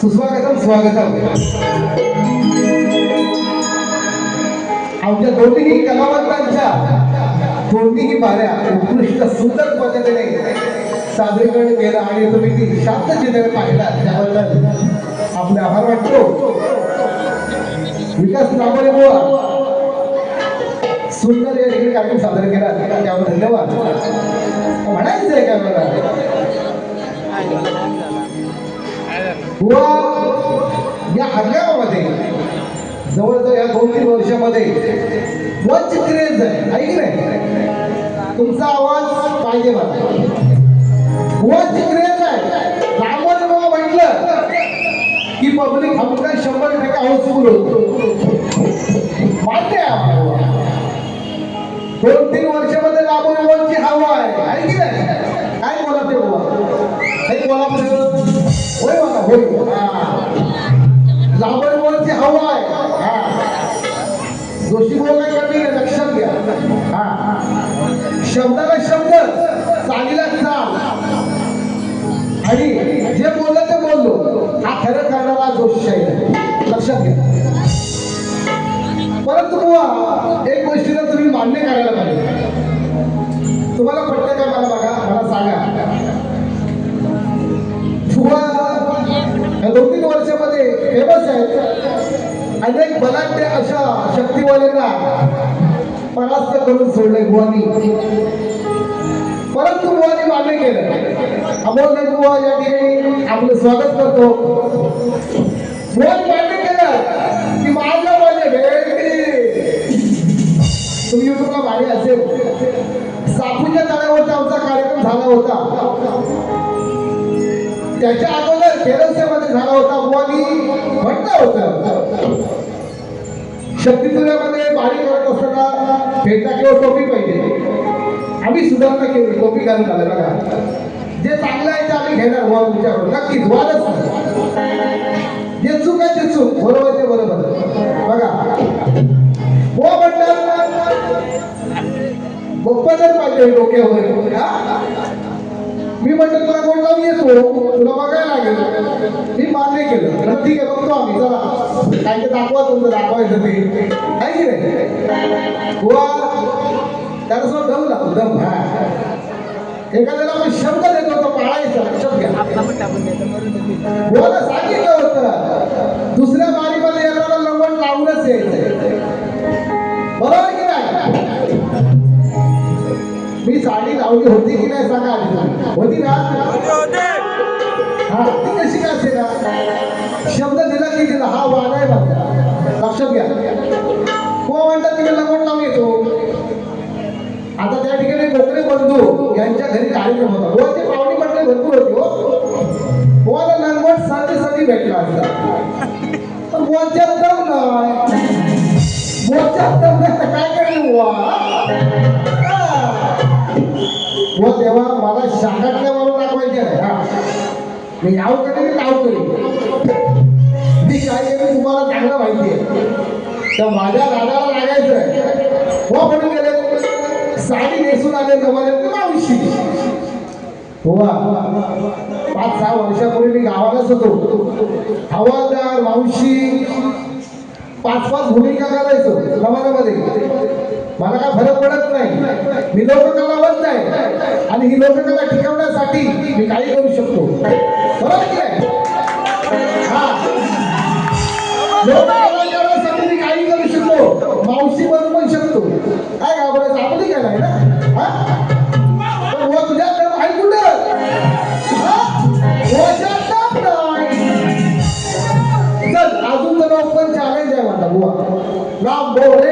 सुस्वागतम स्वागतम आमच्या दोन्ही कलावंतांच्या दोन्हीही पाऱ्या उत्कृष्ट सुंदर पद्धतीने सादरीकरण केलं आणि तुम्ही ती शांत चित्र पाहिला त्याबद्दल आपले आभार वाटतो विकास नागोरे बुवा. सुंदर या ठिकाणी कार्यक्रम सादर केला. त्यावर धन्यवाद. म्हणायचं आहे का मला? या हंगामामध्ये जवळजवळ या दोन तीन वर्षामध्ये वंच क्रेज आहे ऐक नाही? तुमचा आवाज पाहिजे मला. वंच क्रेज शंभर टक्के हाऊसफुल होतो. मान्य आहे दोन तीन वर्षामध्ये लागून वरची हवा आहे. आहे की नाही? काय बोला ते बुवा बोला होय बघा होय. हा. वरची हवा आहे. हा. जोशी बोलला कमी आहे, लक्षात घ्या. हा. शब्दाला शब्द चालीला चाल. आणि जे करून सोडले बुवानी. परंतु बुवानी मान्य केलं. अमोल बुवा या ठिकाणी आपलं स्वागत करतो. बुवानी मान्य केलं की माझ्या माझ्या भेटी तुम्ही युट्यूबला भारी असेल. सापूच्या तळ्यावरचा आमचा कार्यक्रम झाला होता. त्याच्या अगोदर केरळसेमध्ये झाला होता बुवानी. म्हटलं होतं. शक्तीपुऱ्यामध्ये बारी करत असताना फेटा किंवा टोपी पाहिजे. आम्ही सुधारणा केली टोपी घालून आलं बघा. जे चांगलं आहे ते आम्ही घेणार बुवा तुमच्याकडून. नक्कीच वादच जे चूक आहे ते चूक बरोबर ते बरोबर बघा. हो म्हणतात बप्पा जर पाहिजे डोक्यावर मी म्हटलं तुला कोण येतो तुला बघायला लागेल. मी मान्य केलं. ठीक आहे बघतो आम्ही. जरा काय ते दाखवा तुमचं दाखवायचं ते. आहे की नाही? बुवा त्याला सुद्धा दम लागतो दम. हा. एखाद्याला आपण शब्द देतो तो पाळायचा. शब्द घ्या. सांगितलं होतं दुसऱ्या बारीमध्ये येणारा लवण लावूनच यायचं. बरोबर की नाही? मी साडी लावली होती की नाही सांगा होती ना? हा कशी काय असेल? शब्द दिला की दिला. हा वाद आहे बघा. लक्षात घ्या. हो म्हणतात तुम्ही लग्न लावून येतो? आता त्या ठिकाणी कोकणी बंधू यांच्या घरी कार्यक्रम होता. गोवाचे पाहुणे म्हटले भरपूर होते हो. बुवाला लंगवट साधी साधी भेटला असता? पण बुवाच्या दम नाही. गोवाच्या दम नाही काय करेल गोवा व तेव्हा हो, मला शाखातल्या वरून दाखवायचे आहे. मी याव करेन की ताव करेन मी काय करेन तुम्हाला चांगलं माहिती आहे. तर माझ्या दादाला लागायचं आहे. हो म्हणून गेले. साडी नेसून आले जमाने मावशी हो पाच सहा वर्षापूर्वी मी गावालाच होतो. हवालदार मावशी पाच पाच भूमिका करायचो समाजामध्ये मला काय फरक पडत नाही. मी लोक लोककलावंत नाही आणि ही लोककला टिकवण्यासाठी मी काही करू शकतो. बरोबर की नाही? लोककला करण्यासाठी मी काही करू शकतो. मावशी बनू पण शकतो. काय घाबरायचं? आपली काय नाही ना? हा? तुझ्याकडे आहे कुठं अजून तर ओपन चॅलेंज आहे माझा बुवा. राम बोरे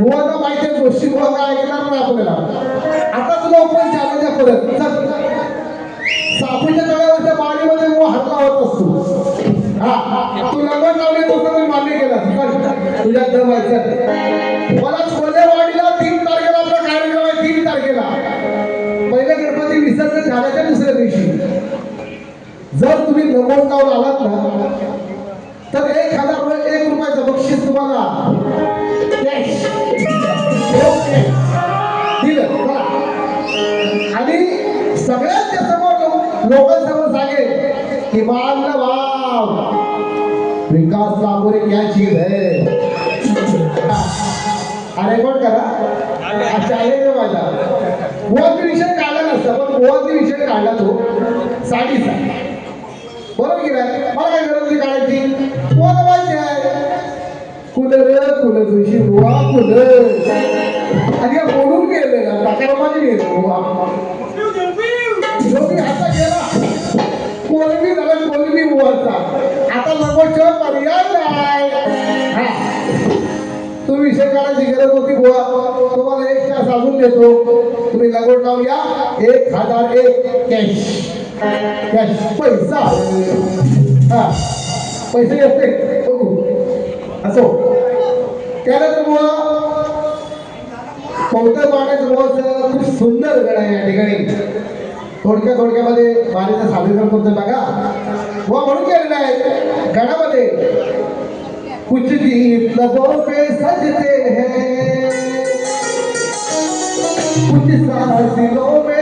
बुवाला माहिती आहे गोष्टी बुवा काय ऐकणार नाही आपल्याला. आताच तुला ओपन म्हणजे चॅलेंज परत तळ्यावरच्या पाणीमध्ये बुवा हरला होत असतो. हा तू लग्न लावले तो मी मान्य केला. तुझ्या दम आहे मला तीन तारखेला आपला कार्यक्रम आहे तीन तारखेला. पहिल्या गणपती विसर्जन झाल्याच्या दुसऱ्या दिवशी. जर तुम्ही नमोदगाव आलात ना साडीचा बरोबर की नाही? मला काय गरज नाही काढायची तुम्हाला माहिती आहे? कुलर कुल तुझी बुवा? कुल आणि बोलून गेले ना गेलो आता गेला. कोलबी झाला कोलबी बुवाचा. आता लगोटच्या पर्याय नाही. तो विषय काढायची गरज होती बुवा. तुम्हाला एक तास अजून देतो. तुम्ही लगोट लावून या एक हजार एक कॅश. कॅश पैसा हा पैसे असते बघू असो त्यानंतर बुवा कोणत्या पाण्याचं बुवाचं खूप सुंदर गड आहे या ठिकाणी थोडक्या थोडक्यामध्ये पाण्याचं साधीकरण करतो बघा व म्हणून केलेलं आहे गडामध्ये कुछ गीत लबों पे सजते हैं कुछ सांस में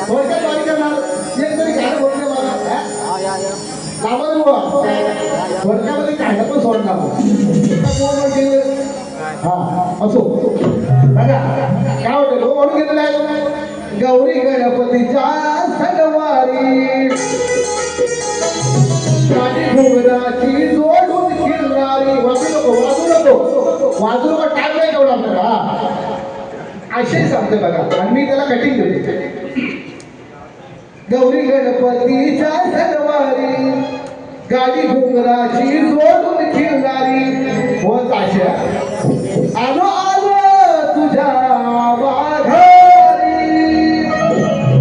थोडक्यात वारी करणार एक तरी गाणं बोलते मला हा? ना बुवा. थोडक्यामध्ये काढलं पण सोडणार? हा असो. बघा काय होतं? लोक म्हणून गेलेलं आहे. गौरी गणपतीच्या सणवारी गाडी घोगराची जोडून फिरणारी वाजू नको वाजू नको. वाजू नको टाइम नाही तेवढा आपल्याला. हा. असे सांगते बघा. आणि मी त्याला कटिंग देते. गौरी गणपतीच्या सणवारी गाडी घोगराची जोडून फिरणारी होत अशा आलो आलो तुझ्या वाघारी.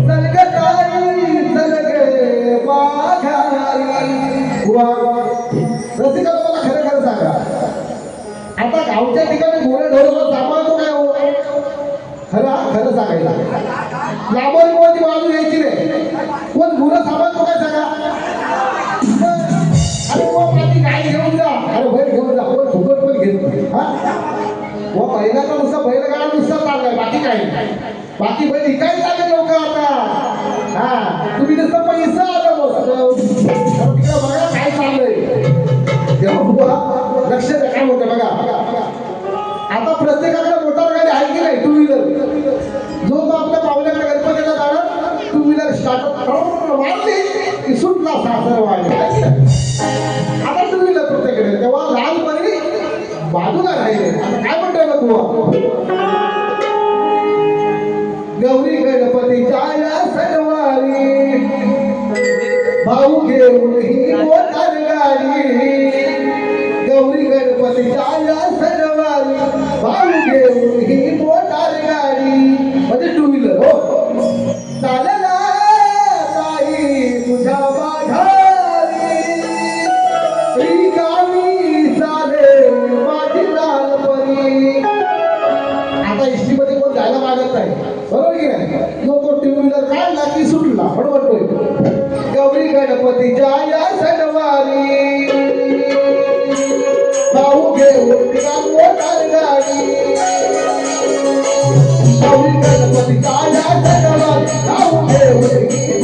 चल ग ताई चल ग माघारी वा. रसिका तुम्हाला खरं खरं सांगा. आता गावच्या ठिकाणी घोडे ढोल सांभाळतो काय हो? खरं खरं सांगायला. लांबवरी कोणती बाजू यायची नाही कोण गुरं सांभाळतो काय सांगा? अरे वो माझी गाय घेऊन जा. अरे बैल घेऊन जा. कोण फुकट पण घेत. नाही हा व बैलाचा नुसता बैलगाडा नुसता चाललाय. बाकी काय? नाही बाकी बैल इकाय चालले लोक आता. हा तुम्ही नुसतं पैसा आता बसतो बघा काय चाललंय. तेव्हा बुवा, लक्ष द्या काय होतं बघा. आता मारली की सुटला सासर वाढले आता टू व्हीलर प्रत्येकडे तेव्हा लहानपणी बाजूला राहिले. आता काय म्हणताय ना तू? गौरी गणपतीच्या या सणवारी भाऊ घेऊन ही मोटार गाडी. गौरी गणपतीच्या या सणवारी भाऊ घेऊन ही मोटार भाऊ घेऊन तिला मोटार गाडी गौरी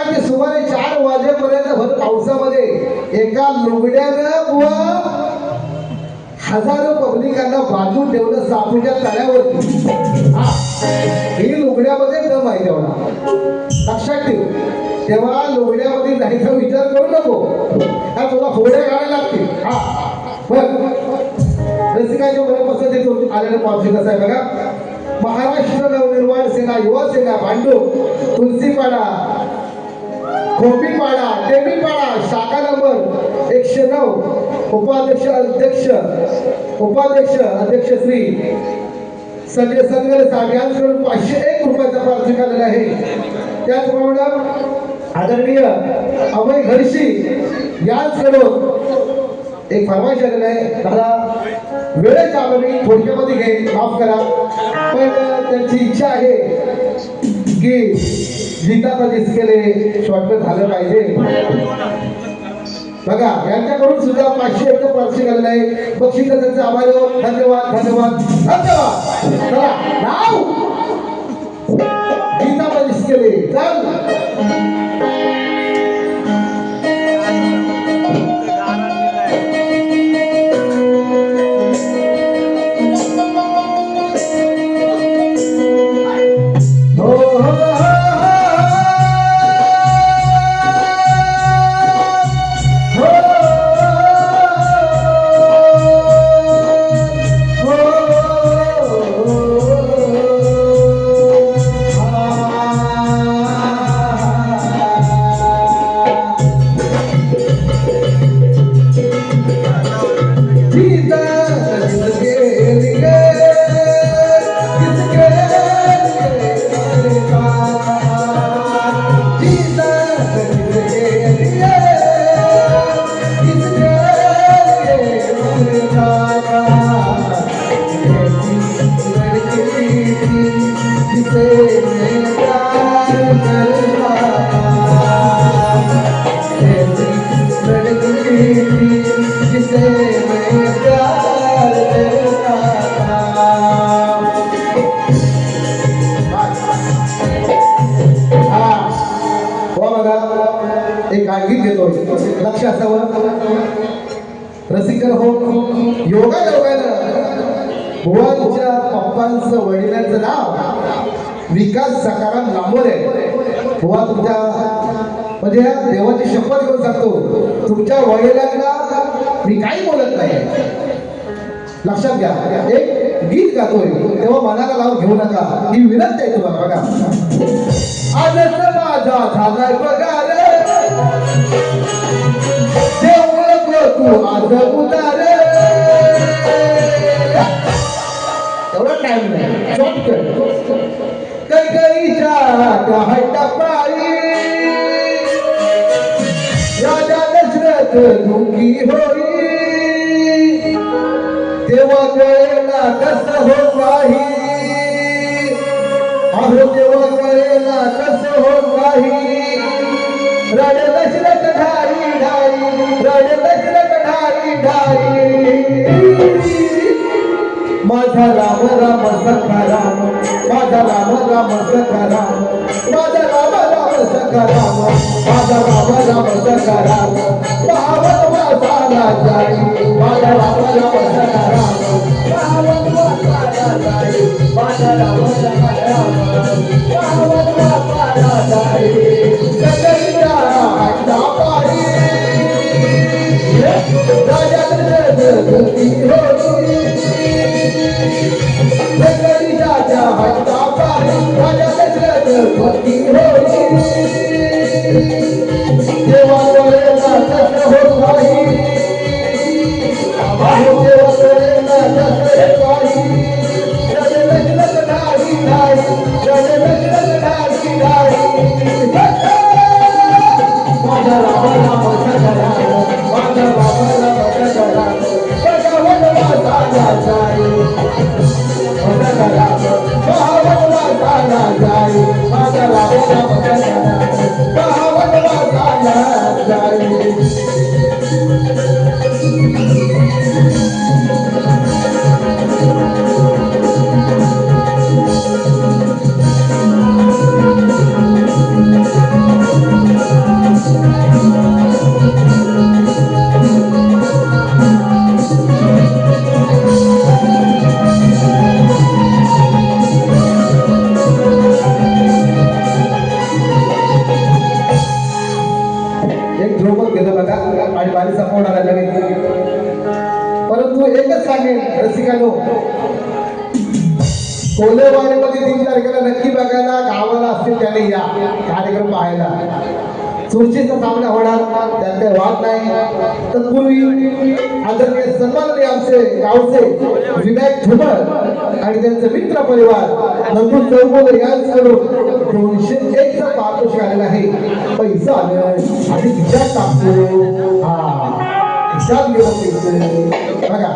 सकाळचे सुमारे चार वाजेपर्यंत भर पावसामध्ये. एका लुगड्यानं व हजारो पब्लिकांना बांधून ठेवलं सापूच्या तळ्यावरती. ही. लुगड्यामध्ये दम आहे तेवढा. लक्षात ठेव. तेव्हा लुगड्यामध्ये जायचा विचार करू नको. हा तुला फोड्या घालायला लागतील. हा. बर रसिकांच्या मनापासून ते येतो आलेलं पावशी कसं आहे बघा. महाराष्ट्र नवनिर्माण सेना युवा सेना भांडूप तुलसीपाडा खोपीपाडा टेबीपाडा शाखा नंबर एकशे नऊ. उपाध्यक्ष अध्यक्ष उपाध्यक्ष अध्यक्ष श्री संजय संगल साहेब यांच्याकडून पाचशे एक रुपयाचा पार्थिव आलेला आहे. त्याचप्रमाणे आदरणीय अभय घरशी यांच्याकडून एक फरमाईश आलेलं आहे. दादा वेळेच्या आम्ही थोडक्यामध्ये घे माफ करा. पण त्यांची इच्छा आहे की गीता केले शॉर्टकट झालं पाहिजे. बघा यांच्याकडून सुद्धा पाचशे एक पाचशे झालेलं आहे बक्षीस त्यांचा आभार धन्यवाद धन्यवाद धन्यवाद. चला नाव. गीता केले. चल. oh, oh, oh. लक्ष असावं. रसिकन हो योगा योगानं भुवांच्या पप्पांचं वडिलांचं नाव. विकास सकाराम लांबोरे बुवा तुमच्या म्हणजे देवाची शपथ घेऊन सांगतो. तुमच्या वडिलांना मी काही बोलत नाही. लक्षात घ्या. एक गीत गातोय. तेव्हा मनाला लावून घेऊ नका. ही विनंती आहे तुम्हाला बघा. आजच माझा झालाय पगार. तू आज उदार एवढा टाइम नाही. कैकईच्या हट्टा पायी राजा दशरथ दुखी होई तेव्हा कळेला कस हो काही अहो तेव्हा कळेला कस हो काही राजा दशरथ ढाई ढाई राजा दशरथ ढाई ढाई माझा राम राम सखा राम माझा राम राम सखा राम माझा राम राम सखा राम माझा राम राम सखा राम भावत वासाला जाई माझा राम राम सखा राम भावत वासाला जाई माझा राम सखा राम भावत वासाला जाई गगनच्या हाता पायी राजा दशरथ दुःखी होई राजा हट्टा पाही राजा दशरथ भक्ती होई देवा कळेला कस हो काही अहो देवा कळेला कस हो काही राजा दशरथ ढाळी ढाळी राजा दशरथ ढाळी ढाळी माझा राम राम सगळा माझा राम राम सगळा भगवान वाचा जाई Thank चुरशीचा सामना होणार त्यात काही वाद नाही. तत्पूर्वी आदरणीय सन्माननीय आमचे गावचे विनायक झुमर आणि त्यांचे मित्र परिवार नंदू चौगोदर यांच्याकडून दोनशे एकचा पारितोषिक आलेला आहे. पैसा आलं आणि विचार टाकतो. हा विचार घेऊन बघा.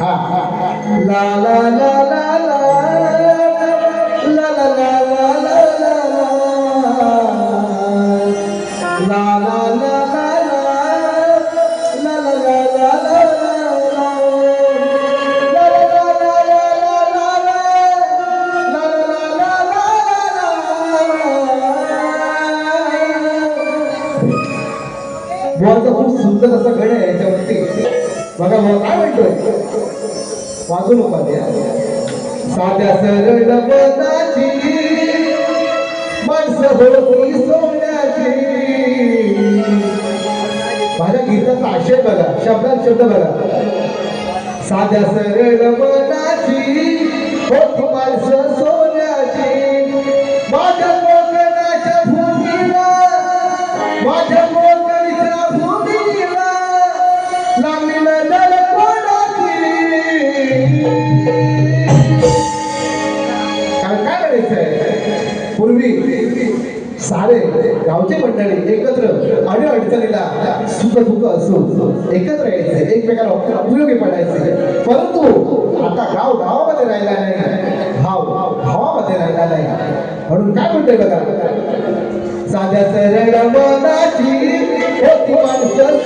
हा. ला ला साध्या सरळ माणसं होती सोन्याची. माझ्या गीताचा आशय बघा शब्दात शब्द बघा. साध्या सरळ मनाची होती माणसं सारे गावचे मंडळी एकत्र आणि अडचणीला सुख दुःख असून एकत्र यायचे एकमेकाला उपयोगी पडायचे. परंतु आता गाव गावामध्ये राहिला नाही भाव भावामध्ये राहिला नाही. म्हणून काय म्हणते बघा? साध्या सरळ मनाची होती माणसं